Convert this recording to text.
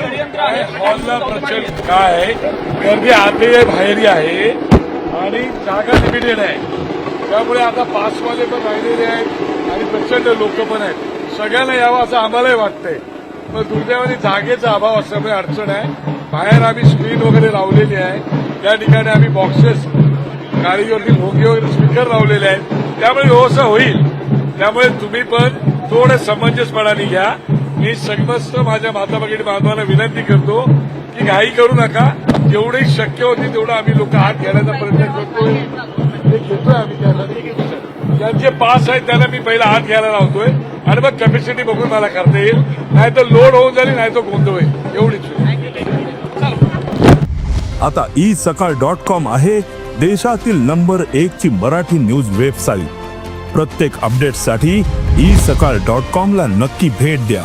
हॉलला प्रचंड काय आहे? गर्दी आतही आहे बाहेरही आहे आणि जागा लिमिटेड आहे. त्यामुळे आता पासवाले पण राहिलेले आहेत आणि प्रचंड लोक पण आहेत. सगळ्यांना यावं असं आम्हालाही वाटतंय. पण दुर्दैवाने जागेचा अभाव असल्यामुळे अडचण आहे. बाहेर आम्ही स्क्रीन वगैरे लावलेली आहे. त्या ठिकाणी आम्ही बॉक्सेस गाडीवरती भोंगे वगैरे स्पीकर लावलेले आहेत. त्यामुळे व्यवस्था होईल. त्यामुळे तुम्ही पण थोडं समंजसपणाने घ्या. मी समस्त माझ्या माता भगिनी बांधवांना विनंती करतो की घाई करू नका. जेवढी शक्य होती तेवढं आम्ही लोक हात घेण्याचा प्रयत्न करतोय. ते घेतोय आम्ही ज्यांचे पास आहेत त्यांना मी पहिला हात घ्यायला लावतोय. आणि मग कॅपॅसिटी बघून मला करता येईल. नाही तर लोड होऊन जाईल नाही तर गोंधळ होईल. एवढीच आता ई सकाळ डॉट कॉम आहे देशातील नंबर एक ची मराठी न्यूज वेबसाईट प्रत्येक अपडेटसाठी ई सकाळ डॉट कॉम ला नक्की भेट द्या.